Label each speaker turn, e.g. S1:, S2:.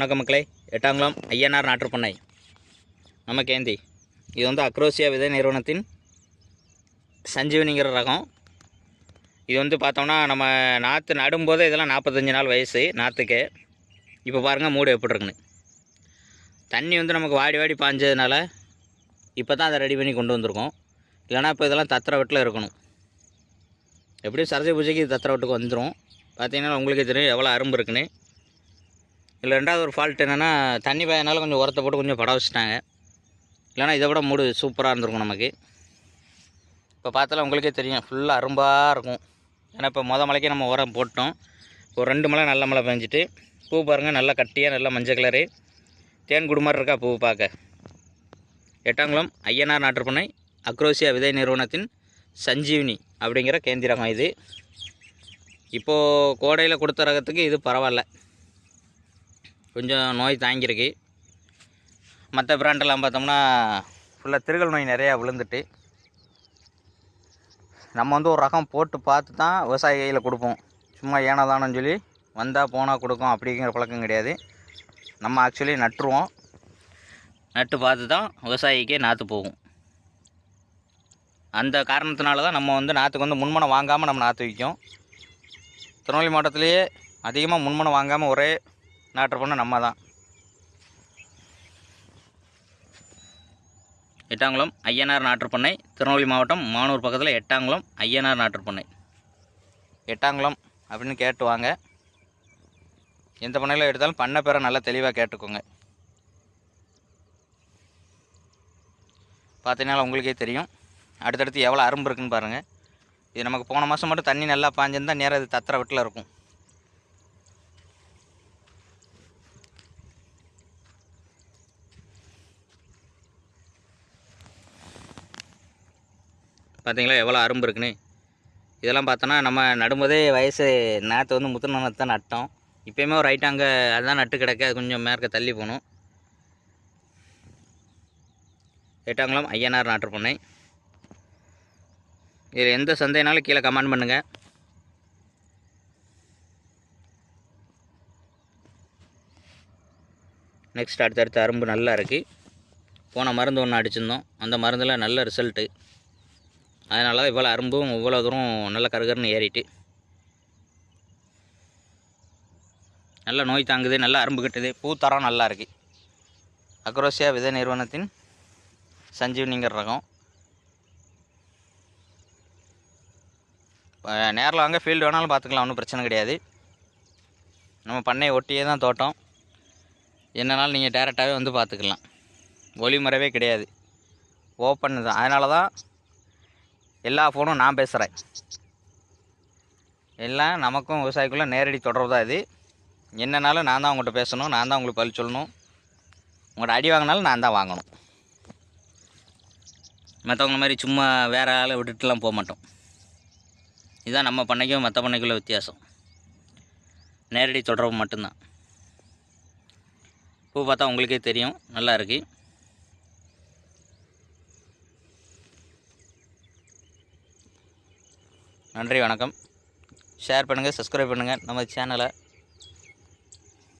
S1: வணக்கம் மக்களே. எட்டாங்குளம் ஐயனார் பண்ணை. நம்ம கேந்தி. இது வந்து அக்ரோசியா விதை நிறுவனத்தின் சஞ்சீவனிங்கிற ரகம். இது வந்து பார்த்தோம்னா நம்ம நாற்று நடும்போது இதெல்லாம் நாற்பத்தஞ்சு நாள் வயசு நாற்றுக்கு இப்போ பாருங்கள் மூடு எப்படி இருக்குன்னு. தண்ணி வந்து நமக்கு வாடி வாடி பாஞ்சதுனால இப்போ தான் அதை ரெடி பண்ணி கொண்டு வந்திருக்கோம். இல்லைனா இப்போ இதெல்லாம் தத்திர வெட்டில் இருக்கணும். எப்படியும் சரஸ்வதி பூஜைக்கு இது தத்திர வெட்டுக்கு வந்துடும் பார்த்தீங்கன்னா உங்களுக்கே தெரியும் எவ்வளோ அரும்பு இருக்குன்னு. இல்லை ரெண்டாவது ஒரு ஃபால்ட் என்னென்னா தண்ணி பாயனால கொஞ்சம் உரத்தை போட்டு கொஞ்சம் பட வச்சுட்டாங்க. இல்லைனா இதை விட மூடு சூப்பராக இருந்திருக்கும் நமக்கு. இப்போ பார்த்தாலும் உங்களுக்கே தெரியும் ஃபுல்லாக அரும்பாக இருக்கும். ஏன்னா இப்போ மொதல் மலைக்கே நம்ம உரம் போட்டோம். ஒரு ரெண்டு மலை நல்ல மழை பெஞ்சிட்டு பூ பாருங்கள் நல்லா கட்டியாக நல்லா மஞ்சள் கலரு தேன் குடும்பம் இருக்கா பூ பார்க்க. எட்டாங்குளம் ஐயனார் நாட்டுப்பண்ணை அக்ரோசியா விதை நிறுவனத்தின் சஞ்சீவினி அப்படிங்கிற கேந்திரகம் இது. இப்போது கோடையில் கொடுத்த ரகத்துக்கு இது பரவாயில்ல. கொஞ்சம் நோய் தாங்கியிருக்கு. மற்ற பிராண்டெல்லாம் பார்த்தோம்னா ஃபுல்லாக திருகல் நோய் நிறையா விழுந்துட்டு நம்ம வந்து ஒரு ரகம் போட்டு பார்த்து தான் விவசாய கையில் கொடுப்போம். சும்மா ஏனதானு சொல்லி வந்தால் போனால் கொடுக்கும் அப்படிங்கிற பழக்கம் கிடையாது. நம்ம ஆக்சுவலி நட்டுருவோம். நட்டு பார்த்து தான் விவசாயிக்கே நாற்று போகும். அந்த காரணத்தினால தான் நம்ம வந்து நாற்றுக்கு வந்து முன்மனம் வாங்காமல் நம்ம நாற்று வைக்கும். திருநெல்வேலி மாவட்டத்திலேயே அதிகமாக முன்மனம் வாங்காமல் ஒரே நாட்டு பண்ண நம்ம தான் எட்டாங்குளம் ஐயனார் நாட்டுப்பண்ணை திருநெல்வேலி மாவட்டம் மானூர் பக்கத்தில் எட்டாங்குளம் ஐயனார் நாட்டுப்பண்ணை எட்டாங்குளம் அப்படின்னு கேட்டு வாங்க. எந்த பண்ணையில் எடுத்தாலும் பண்ணை பேரை நல்லா தெளிவாக கேட்டுக்கோங்க. பார்த்தீங்கன்னா உங்களுக்கே தெரியும். அடுத்தடுத்து எவ்வளோ அரும்பு இருக்குன்னு பாருங்கள் இது நமக்கு போன மாதம் மட்டும் தண்ணி நல்லா பாஞ்சிருந்தால் நேராக இது தத்திர வீட்டில் இருக்கும். பார்த்தீங்களா எவ்வளோ அரும்பு இருக்குன்னு? இதெல்லாம் பார்த்தோன்னா நம்ம நடும்போதே வயசு நேற்று வந்து முத்துன தான் நட்டோம். இப்போயுமே ஒரு ரைட் அங்கே அதுதான் நட்டு கிடக்க. அது கொஞ்சம் மேற்க தள்ளி போகணும். எட்டாங்குளம் ஐயனார் நாட்டுப்பண்ணை இதில் எந்த சந்தைனாலும் கீழே கமெண்ட் பண்ணுங்கள் நெக்ஸ்ட் அடுத்தடுத்த அரும்பு நல்லா இருக்குது போன மருந்து ஒன்று அடிச்சிருந்தோம். அந்த மருந்தில் நல்ல ரிசல்ட்டு அதனால தான் இவ்வளோ அரும்பும் இவ்வளோ தூரம் நல்ல கருகருன்னு ஏறிட்டு. நல்ல நோய் தாங்குது நல்ல அரும்பு கட்டுது. பூத்தரம் நல்லா இருக்குது அக்ரோசியா விதை நிறுவனத்தின் சஞ்சீவனிங்கிற ரகம். நேரில் வாங்க ஃபீல்டு வேணாலும் பார்த்துக்கலாம் ஒன்றும் பிரச்சனை கிடையாது. நம்ம பண்ணையை ஒட்டியே தான் தோட்டம். என்னனாலும் நீங்கள் டேரெக்டாகவே வந்து பார்த்துக்கலாம். ஒளிமுறைவே கிடையாது. ஓப்பன் தான். அதனால தான் எல்லா ஃபோனும் நான் பேசுகிறேன் எல்லாம் நமக்கும் விவசாயிக்குள்ளே நேரடி தொடர்பு தான் இது. என்னனாலும் நான் தான் உங்கள்கிட்ட பேசணும் நான் தான் உங்களுக்கு பதில் சொல்லணும். உங்கள்கிட்ட அடி வாங்கினாலும் நான் தான் வாங்கணும். மற்றவங்க மாதிரி சும்மா வேறு ஆளை விட்டுட்டுலாம் போக மாட்டோம். இதுதான் நம்ம பண்ணைக்கும் மற்ற பண்ணைக்குள்ள வித்தியாசம். நேரடி தொடர்பு மட்டும்தான். பூ பார்த்தா உங்களுக்கே தெரியும் நல்லா இருக்குது நன்றி வணக்கம். ஷேர் பண்ணுங்கள் சப்ஸ்கிரைப் பண்ணுங்கள் நம்ம சேனலை